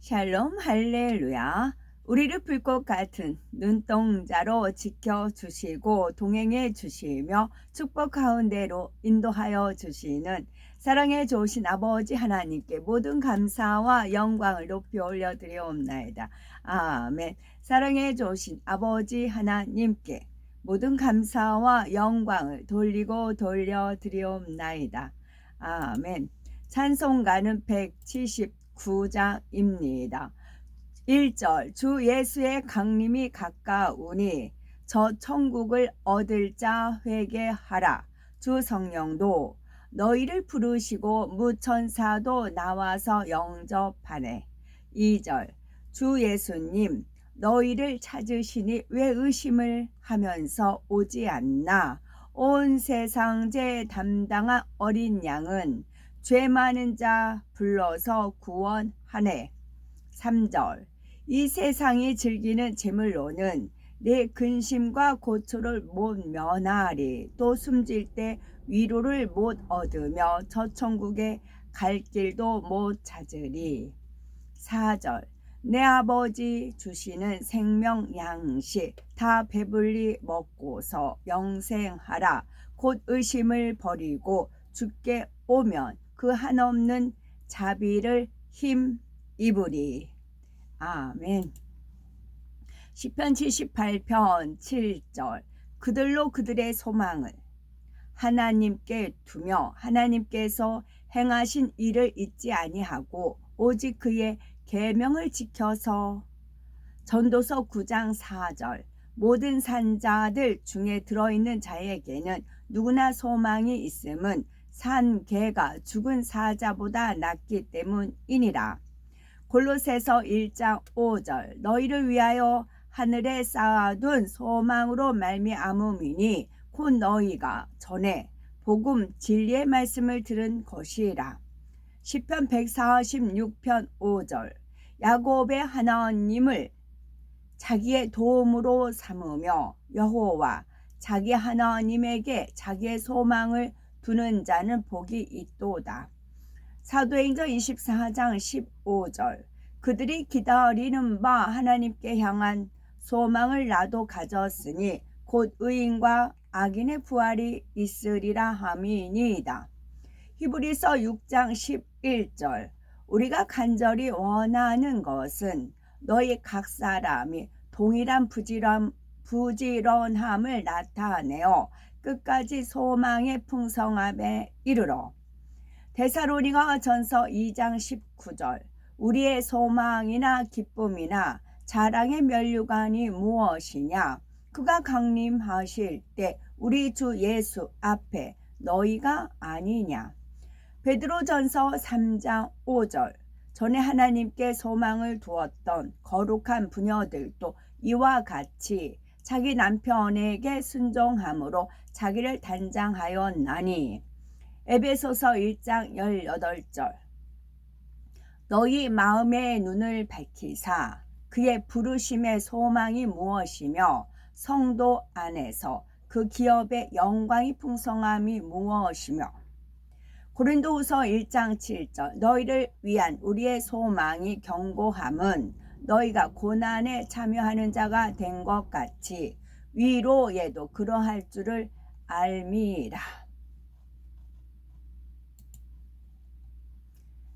샬롬 할렐루야. 우리를 불꽃 같은 눈동자로 지켜 주시고 동행해 주시며 축복 가운데로 인도하여 주시는 사랑에 좋으신 아버지 하나님께 모든 감사와 영광을 높이 올려 드리옵나이다. 아멘. 사랑에 좋으신 아버지 하나님께 모든 감사와 영광을 돌리고 돌려 드리옵나이다. 아멘. 찬송가는 179장입니다. 1절 주 예수의 강림이 가까우니 저 천국을 얻을 자 회개하라. 주 성령도 너희를 부르시고 무천사도 나와서 영접하네. 2절 주 예수님 너희를 찾으시니 왜 의심을 하면서 오지 않나? 온 세상 죄 담당한 어린 양은 죄 많은 자 불러서 구원하네. 3절. 이 세상이 즐기는 재물로는 내 근심과 고초를 못 면하리. 또 숨질 때 위로를 못 얻으며 저 천국에 갈 길도 못 찾으리. 4절. 내 아버지 주시는 생명 양식 다 배불리 먹고서 영생하라. 곧 의심을 버리고 죽게 오면 그 한없는 자비를 힘 입으리. 아멘. 시편 78편 7절. 그들로 그들의 소망을 하나님께 두며 하나님께서 행하신 일을 잊지 아니하고 오직 그의 계명을 지켜서 전도서 9장 4절. 모든 산자들 중에 들어있는 자에게는 누구나 소망이 있음은 산 개가 죽은 사자보다 낫기 때문이니라. 골로새서 1장 5절 너희를 위하여 하늘에 쌓아둔 소망으로 말미암음이니 곧 너희가 전에 복음 진리의 말씀을 들은 것이라. 시편 146편 5절 야곱의 하나님을 자기의 도움으로 삼으며 여호와 자기 하나님에게 자기의 소망을 두는 자는 복이 있도다. 사도행전 24장 15절 그들이 기다리는 바 하나님께 향한 소망을 나도 가졌으니 곧 의인과 악인의 부활이 있으리라 함이니이다. 히브리서 6장 11절 우리가 간절히 원하는 것은 너희 각 사람이 동일한 부지런, 부지런함을 나타내어 끝까지 소망의 풍성함에 이르러 데사로니가 전서 2장 19절 우리의 소망이나 기쁨이나 자랑의 면류관이 무엇이냐? 그가 강림하실 때 우리 주 예수 앞에 너희가 아니냐? 베드로전서 3장 5절 전에 하나님께 소망을 두었던 거룩한 부녀들도 이와 같이 자기 남편에게 순종함으로 자기를 단장하였나니. 에베소서 1장 18절. 너희 마음의 눈을 밝히사 그의 부르심의 소망이 무엇이며 성도 안에서 그 기업의 영광이 풍성함이 무엇이며. 고린도후서 1장 7절. 너희를 위한 우리의 소망이 경고함은 너희가 고난에 참여하는 자가 된 것 같이 위로에도 그러할 줄을 알미라.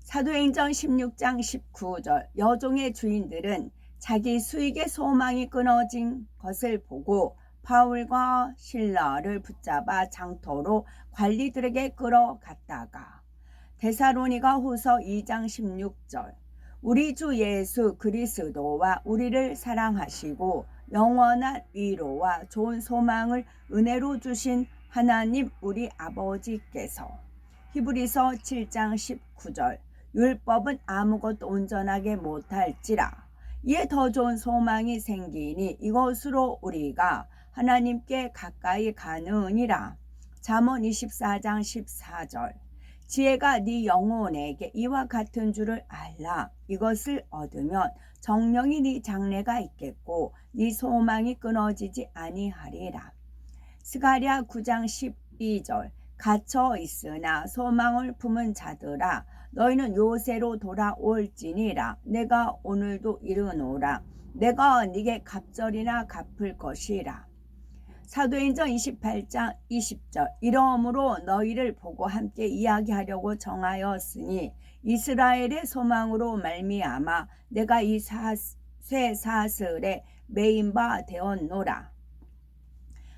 사도행전 16장 19절 여종의 주인들은 자기 수익의 소망이 끊어진 것을 보고 바울과 신라를 붙잡아 장터로 관리들에게 끌어갔다가 데사로니가 후서 2장 16절 우리 주 예수 그리스도와 우리를 사랑하시고 영원한 위로와 좋은 소망을 은혜로 주신 하나님 우리 아버지께서. 히브리서 7장 19절. 율법은 아무것도 온전하게 못할지라. 이에 더 좋은 소망이 생기니 이것으로 우리가 하나님께 가까이 가느니라. 잠언 24장 14절 지혜가 네 영혼에게 이와 같은 줄을 알라. 이것을 얻으면 정령이 네 장래가 있겠고 네 소망이 끊어지지 아니하리라. 스가랴 9장 12절 갇혀 있으나 소망을 품은 자들아 너희는 요새로 돌아올지니라 내가 오늘도 이르노라 내가 네게 갑절이나 갚을 것이라 사도행전 28장 20절. 이러므로 너희를 보고 함께 이야기하려고 정하였으니 이스라엘의 소망으로 말미암아 내가 이 새 사슬에 메인 바 되었노라.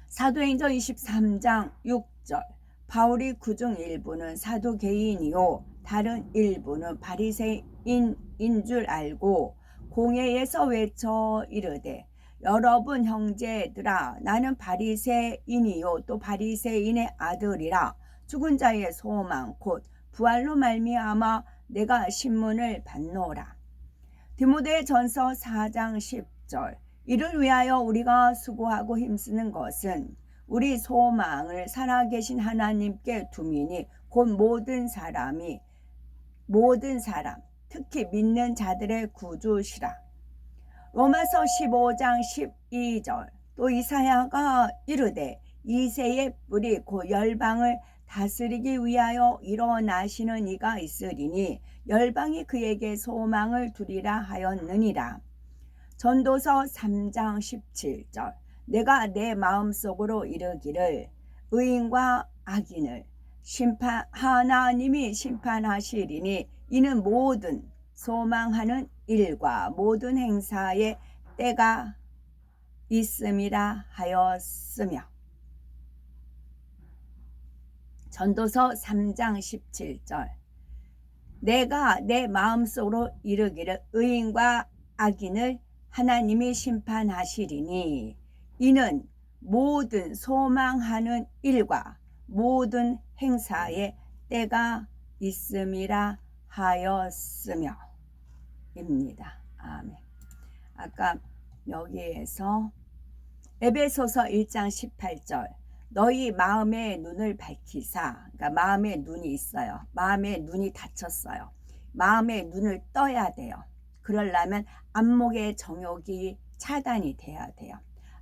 사도행전 23장 6절. 바울이 그중 일부는 사도개인이요 다른 일부는 바리새인인 줄 알고 공회에서 외쳐 이르되 여러분 형제들아 나는 바리새인이요. 또 바리새인의 아들이라. 죽은 자의 소망 곧 부활로 말미암아 내가 신문을 받노라. 디모데 전서 4장 10절. 이를 위하여 우리가 수고하고 힘쓰는 것은 우리 소망을 살아계신 하나님께 두미니 곧 모든 사람이 모든 사람 특히 믿는 자들의 구주시라. 로마서 15장 12절 또 이사야가 이르되 이세의 뿌리 곧 열방을 다스리기 위하여 일어나시는 이가 있으리니 열방이 그에게 소망을 두리라 하였느니라. 전도서 3장 17절 내가 내 마음속으로 이르기를 의인과 악인을 심판 하나님이 심판하시리니 이는 모든 소망하는 일과 모든 행사에 때가 있음이라 하였으며. 전도서 3장 17절. 내가 내 마음속으로 이르기를 의인과 악인을 하나님이 심판하시리니 이는 모든 소망하는 일과 모든 행사에 때가 있음이라 하였으며 입니다. 아멘. 아까 여기에서 에베소서 1장 18절 너희 마음의 눈을 밝히사 그러니까 마음의 눈이 있어요. 마음의 눈이 닫혔어요. 마음의 눈을 떠야 돼요. 그러려면 안목의 정욕이 차단이 돼야 돼요.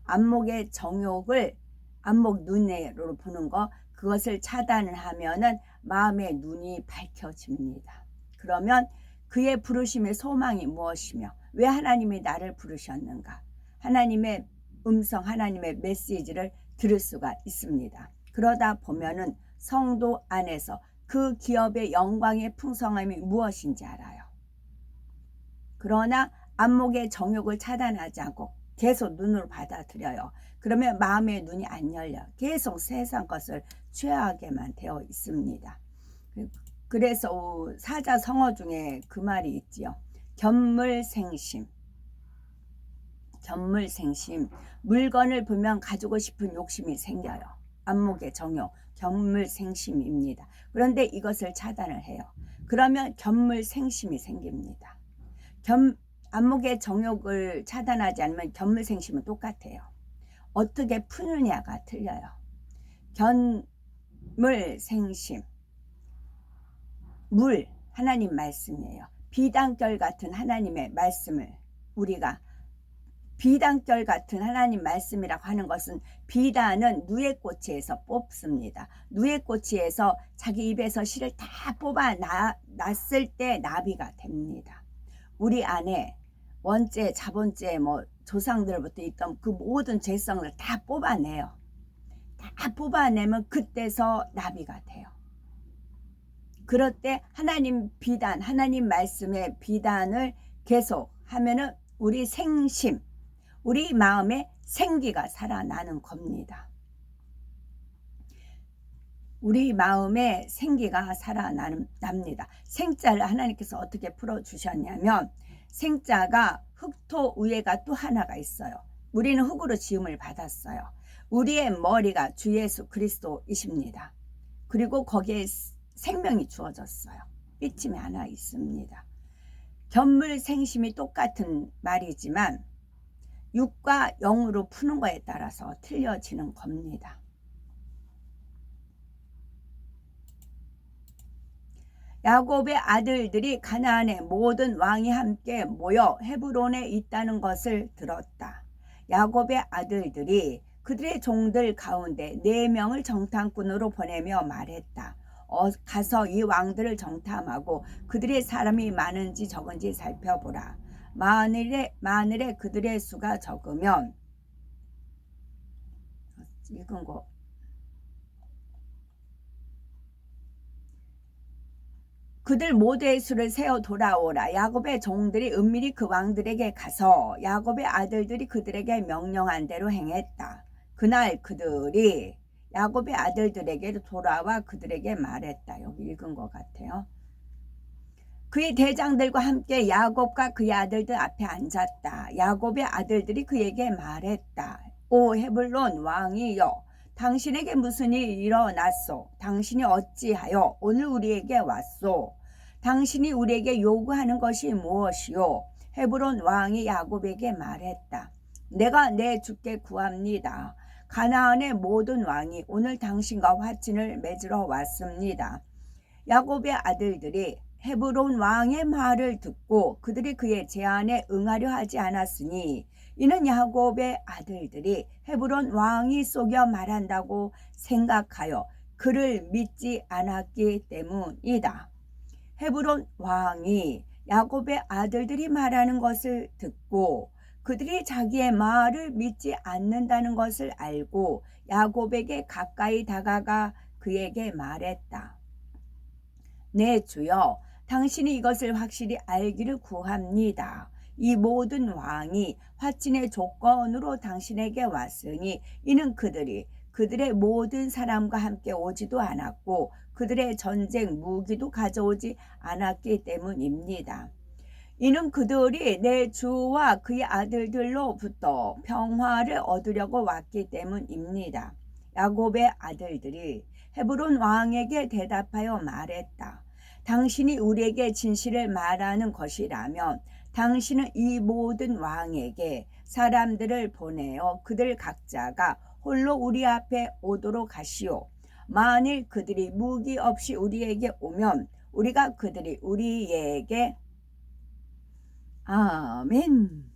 안목의 정욕을 안목 눈으로 보는 거 그것을 차단을 하면은 마음의 눈이 밝혀집니다. 그러면 그의 부르심의 소망이 무엇이며 왜 하나님이 나를 부르셨는가? 하나님의 음성, 하나님의 메시지를 들을 수가 있습니다. 그러다 보면은 성도 안에서 그 기업의 영광의 풍성함이 무엇인지 알아요. 그러나 안목의 정욕을 차단하지 않고 계속 눈으로 받아들여요. 그러면 마음의 눈이 안 열려. 계속 세상 것을 취하게만 되어 있습니다. 그래서 사자 성어 중에 그 말이 있지요. 견물생심. 견물생심. 물건을 보면 가지고 싶은 욕심이 생겨요. 안목의 정욕, 견물생심입니다. 그런데 이것을 차단을 해요. 그러면 견물생심이 생깁니다. 견, 안목의 정욕을 차단하지 않으면 견물생심은 똑같아요. 어떻게 푸느냐가 틀려요. 견물생심. 물, 하나님 말씀이에요. 비단결 같은 하나님의 말씀을 우리가 비단결 같은 하나님 말씀이라고 하는 것은 비단은 누에꼬치에서 뽑습니다. 누에꼬치에서 자기 입에서 실을 다 뽑아 놨을 때 나비가 됩니다. 우리 안에 원죄, 자본죄, 뭐 조상들부터 있던 그 모든 죄성을 다 뽑아내요. 다 뽑아내면 그때서 나비가 돼요. 그럴 때 하나님 비단, 하나님 말씀의 비단을 계속 하면은 우리 생심, 우리 마음에 생기가 살아나는 겁니다. 우리 마음에 생기가 살아납니다. 생자를 하나님께서 어떻게 풀어주셨냐면 생자가 흙토 위에가 또 하나가 있어요. 우리는 흙으로 지음을 받았어요. 우리의 머리가 주 예수 그리스도이십니다. 그리고 거기에 생명이 주어졌어요. 삐침이 하나 있습니다. 견물 생심이 똑같은 말이지만 육과 영으로 푸는 거에 따라서 틀려지는 겁니다. 야곱의 아들들이 가나안의 모든 왕이 함께 모여 헤브론에 있다는 것을 들었다. 야곱의 아들들이 그들의 종들 가운데 네 명을 정탐꾼으로 보내며 말했다. 어, 가서 이 왕들을 정탐하고 그들의 사람이 많은지 적은지 살펴보라. 만일에 만일에 그들의 수가 적으면 읽은 거 그들 모두의 수를 세어 돌아오라. 야곱의 종들이 은밀히 그 왕들에게 가서 야곱의 아들들이 그들에게 명령한 대로 행했다. 그날 그들이 야곱의 아들들에게 돌아와 그들에게 말했다. 여기 읽은 것 같아요. 그의 대장들과 함께 야곱과 그의 아들들 앞에 앉았다. 야곱의 아들들이 그에게 말했다. 오 헤블론 왕이여 당신에게 무슨 일이 일어났소? 당신이 어찌하여 오늘 우리에게 왔소? 당신이 우리에게 요구하는 것이 무엇이요? 헤브론 왕이 야곱에게 말했다. 내가 내 주께 구합니다. 가나안의 모든 왕이 오늘 당신과 화친을 맺으러 왔습니다. 야곱의 아들들이 헤브론 왕의 말을 듣고 그들이 그의 제안에 응하려 하지 않았으니 이는 야곱의 아들들이 헤브론 왕이 속여 말한다고 생각하여 그를 믿지 않았기 때문이다. 헤브론 왕이 야곱의 아들들이 말하는 것을 듣고 그들이 자기의 말을 믿지 않는다는 것을 알고 야곱에게 가까이 다가가 그에게 말했다. 네 주여 당신이 이것을 확실히 알기를 구합니다. 이 모든 왕이 화친의 조건으로 당신에게 왔으니 이는 그들이 그들의 모든 사람과 함께 오지도 않았고 그들의 전쟁 무기도 가져오지 않았기 때문입니다. 이는 그들이 내 주와 그의 아들들로부터 평화를 얻으려고 왔기 때문입니다. 야곱의 아들들이 헤브론 왕에게 대답하여 말했다. 당신이 우리에게 진실을 말하는 것이라면 당신은 이 모든 왕에게 사람들을 보내어 그들 각자가 홀로 우리 앞에 오도록 하시오. 만일 그들이 무기 없이 우리에게 오면 우리가 그들이 우리에게 아멘.